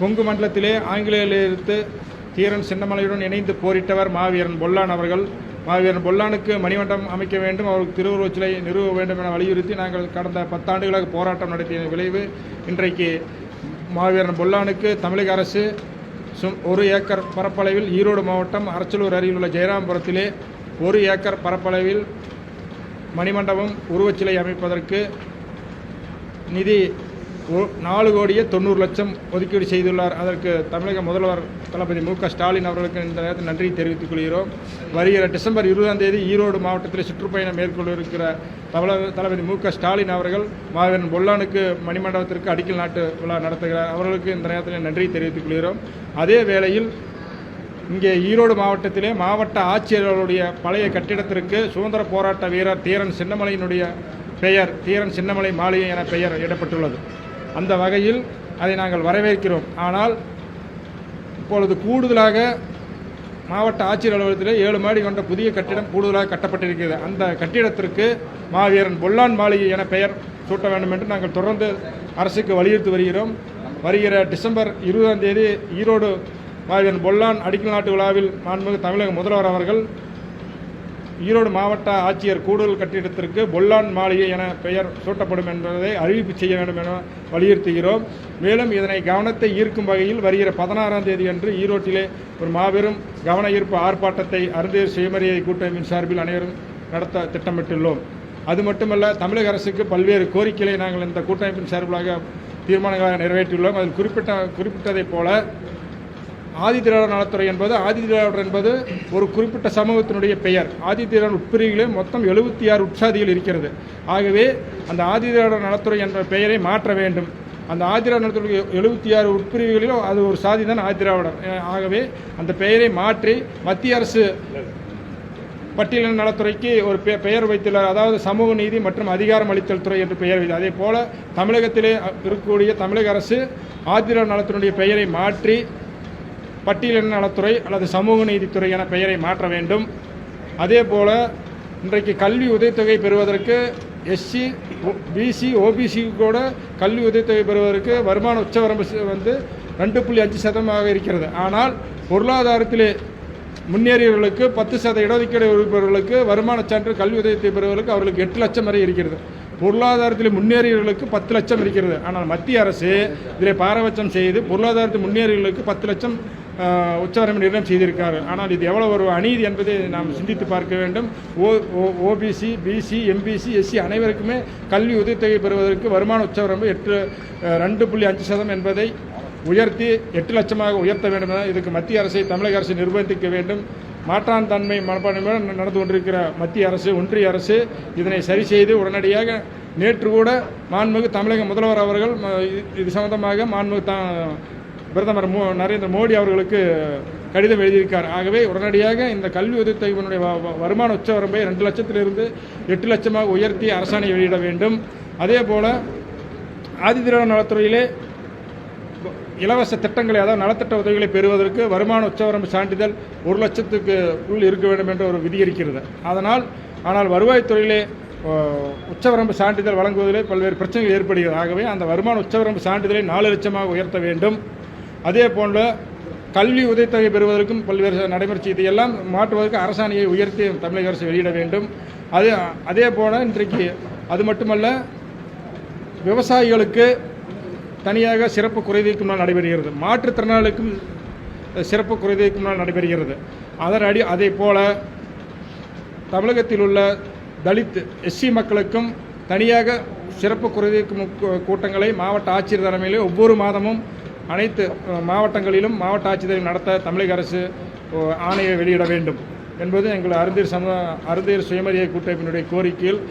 கொங்கு மண்டலத்திலே ஆங்கிலேயரிலிருந்து தீரன் சின்னமலையுடன் இணைந்து போரிட்டவர் மாவீரன் பொல்லான் அவர்கள். மாவீரன் பொல்லானுக்கு மணிமண்டம் அமைக்க வேண்டும். அவருக்கு திருவுருவச் சிலை நிறுவ வேண்டும் என வலியுறுத்தி நாங்கள் கடந்த பத்தாண்டுகளாக போராட்டம் நடத்திய விளைவு இன்றைக்கு மாவீரன் பொல்லானுக்கு தமிழக அரசு சும் ஒரு ஏக்கர் பரப்பளவில் ஈரோடு மாவட்டம் அரச்சலூர் அருகில் உள்ள ஜெயராம்புரத்திலே ஒரு ஏக்கர் பரப்பளவில் மணிமண்டபம் உருவச்சிலை அமைப்பதற்கு நிதி நாலு கோடியே தொண்ணூறு லட்சம் ஒதுக்கீடு செய்துள்ளார். அதற்கு தமிழக முதல்வர் தளபதி மு க ஸ்டாலின் அவர்களுக்கு இந்த நேரத்தில் நன்றி தெரிவித்துக் கொள்கிறோம். வருகிற டிசம்பர் இருபதாம் தேதி ஈரோடு மாவட்டத்தில் சுற்றுப்பயணம் மேற்கொள்ள இருக்கிற தமிழக தளபதி மு க ஸ்டாலின் அவர்கள் மாவீரன் பொல்லானுக்கு மணிமண்டபத்திற்கு அடிக்கல் நாட்டு விழா நடத்துகிறார். அவர்களுக்கு இந்த நேரத்தில் நன்றி தெரிவித்துக் கொள்கிறோம். அதே வேளையில் இங்கே ஈரோடு மாவட்டத்திலே மாவட்ட ஆட்சியர்களுடைய பழைய கட்டிடத்திற்கு சுதந்திர போராட்ட வீரர் தீரன் சின்னமலையினுடைய பெயர் தீரன் சின்னமலை மாளிகை என பெயர் இடப்பட்டுள்ளது. அந்த வகையில் அதை நாங்கள் வரவேற்கிறோம். ஆனால் இப்பொழுது கூடுதலாக மாவட்ட ஆட்சியர் அலுவலகத்தில் ஏழு மாடி கொண்ட புதிய கட்டிடம் கூடுதலாக கட்டப்பட்டிருக்கிறது. அந்த கட்டிடத்திற்கு மாவீரன் பொல்லான் மாளிகை என பெயர் சூட்ட வேண்டும் என்று நாங்கள் தொடர்ந்து அரசுக்கு வலியுறுத்தி வருகிறோம். வருகிற டிசம்பர் இருபதாம் தேதி ஈரோடு மாவீரன் பொல்லான் அடிக்கல் நாட்டு விழாவில் மாண்புமிகு தமிழக முதல்வர் அவர்கள் ஈரோடு மாவட்ட ஆட்சியர் கூடுதல் கட்டிடத்திற்கு பொல்லான் மாளிகை என பெயர் சூட்டப்படும் என்பதை அறிவிப்பு செய்ய வேண்டும் என வலியுறுத்துகிறோம். மேலும் இதனை கவனத்தை ஈர்க்கும் வகையில் வருகிற பதினாறாம் தேதி அன்று ஈரோட்டிலே ஒரு மாபெரும் கவன ஈர்ப்பு ஆர்ப்பாட்டத்தை அருந்தேர் சுயமரியாதை கூட்டமைப்பின் சார்பில் அனைவரும் நடத்த திட்டமிட்டுள்ளோம். அது மட்டுமல்ல தமிழக அரசுக்கு பல்வேறு கோரிக்கைகளை நாங்கள் இந்த கூட்டமைப்பின் சார்பிலாக தீர்மானங்களாக நிறைவேற்றியுள்ளோம். அதில் குறிப்பிட்ட குறிப்பிட்டதைப் போல ஆதிதிராவிடர் நலத்துறை என்பது ஆதிதிராவிடர் என்பது ஒரு குறிப்பிட்ட சமூகத்தினுடைய பெயர். ஆதிதிராவிடர் உட்பிரிவுகளே மொத்தம் எழுபத்தி ஆறு உற்சாதிகள் இருக்கிறது. ஆகவே அந்த ஆதிதிராவிடர் நலத்துறை என்ற பெயரை மாற்ற வேண்டும். அந்த ஆதிதிராவிடர் நலத்துறை எழுபத்தி ஆறு உட்பிரிவுகளிலும் அது ஒரு சாதி தான் ஆதிதிராவிடர். ஆகவே அந்த பெயரை மாற்றி மத்திய அரசு பட்டியலின நலத்துறைக்கு ஒரு பெ- பெயர் வைத்துள்ளார். அதாவது சமூக நீதி மற்றும் அதிகாரம் அளித்தல் துறை என்று பெயர் வைத்து அதே போல தமிழகத்திலே இருக்கக்கூடிய தமிழக அரசு ஆதிர நலத்தினுடைய பெயரை மாற்றி பட்டியலின நலத்துறை அல்லது சமூக நீதித்துறை என பெயரை மாற்ற வேண்டும். அதே போல இன்றைக்கு கல்வி உதவித்தொகை பெறுவதற்கு எஸ்சி பிசி ஓபிசி கூட கல்வி உதவித்தொகை பெறுவதற்கு வருமான உச்சவரம்பு வந்து ரெண்டு புள்ளி அஞ்சு சதமாக இருக்கிறது. ஆனால் பொருளாதாரத்திலே முன்னேறியவர்களுக்கு பத்து சத இடஒதுக்கீடு உறுப்பினர்களுக்கு வருமான சான்று கல்வி உதவித்தொகை பெறுவதற்கு அவர்களுக்கு எட்டு லட்சம் வரை இருக்கிறது. பொருளாதாரத்தில் முன்னேறியவர்களுக்கு பத்து லட்சம் இருக்கிறது. ஆனால் மத்திய அரசு இதில் பாரபட்சம் செய்து பொருளாதாரத்தில் முன்னேறியவர்களுக்கு பத்து லட்சம் ஆஹ், நிர்ணயம் செய்திருக்காரு. ஆனால் இது எவ்வளவு ஒரு அநீதி என்பதை நாம் சிந்தித்து பார்க்க வேண்டும். O OBC BC MBC SC அனைவருக்குமே கல்வி உதவித்தொகை பெறுவதற்கு வருமான உச்சவரம்பு எட்டு ரெண்டு புள்ளி அஞ்சு சதம் என்பதை உயர்த்தி எட்டு லட்சமாக உயர்த்த வேண்டும் என இதுக்கு மத்திய அரசை தமிழக அரசு நிர்பந்திக்க வேண்டும். மாற்றான் தன்மை மனப்பான்மையுடன் நடந்து கொண்டிருக்கிற மத்திய அரசு ஒன்றிய அரசு இதனை சரி செய்து உடனடியாக நேற்று கூட மாண்புமிகு தமிழக முதல்வர் அவர்கள் ம, இது- இது சம்பந்தமாக மாண்புமிகு தான் பிரதமர் மோ நரேந்திர மோடி அவர்களுக்கு கடிதம் எழுதியிருக்கார். ஆகவே உடனடியாக இந்த கல்வி உதவித்தொகையினுடைய வருமான உச்சவரம்பை ரெண்டு லட்சத்திலிருந்து எட்டு லட்சமாக உயர்த்தி அரசாணை வெளியிட வேண்டும். அதே போல ஆதிதிராவிட நலத்துறையிலே இலவச திட்டங்களை அதாவது நலத்திட்ட உதவிகளை பெறுவதற்கு வருமான உச்சவரம்பு சான்றிதழ் ஒரு லட்சத்துக்கு உள் இருக்க வேண்டும் என்ற ஒரு விதி இருக்கிறது. அதனால் ஆனால் வருவாய்த்துறையிலே உச்சவரம்பு சான்றிதழ் வழங்குவதிலே பல்வேறு பிரச்சனைகள் ஏற்படுகிறது. ஆகவே அந்த வருமான உச்சவரம்பு சான்றிதழை நாலு லட்சமாக உயர்த்த வேண்டும். அதே போன்ற கல்வி உதவித்தொகை பெறுவதற்கும் பல்வேறு நடைமுறை இதையெல்லாம் மாற்றுவதற்கு அரசாணையை உயர்த்தி தமிழக அரசு வெளியிட வேண்டும். அதே அதே போல இன்றைக்கு அது மட்டுமல்ல விவசாயிகளுக்கு தனியாக சிறப்பு குறைதீர்க்கும் நாள் நடைபெறுகிறது. மாற்றுத்திறனாளிக்கும் சிறப்பு குறைதீர்க்கும் நாள் நடைபெறுகிறது. அதன் அடி அதே போல தமிழகத்தில் உள்ள தலித் எஸ்சி மக்களுக்கும் தனியாக சிறப்பு குறைதீர்க்கும் கூ- கூட்டங்களை மாவட்ட ஆட்சியர் தலைமையிலே ஒவ்வொரு மாதமும் அனைத்து மாவட்டங்களிலும் மாவட்ட ஆட்சியர் நடத்த தமிழக அரசு ஆணையை வெளியிட வேண்டும் என்பது எங்கள் அருந்தீர் சம அருந்தீர் சுயமரியாதை கூட்டமைப்பினுடைய கோரிக்கையில்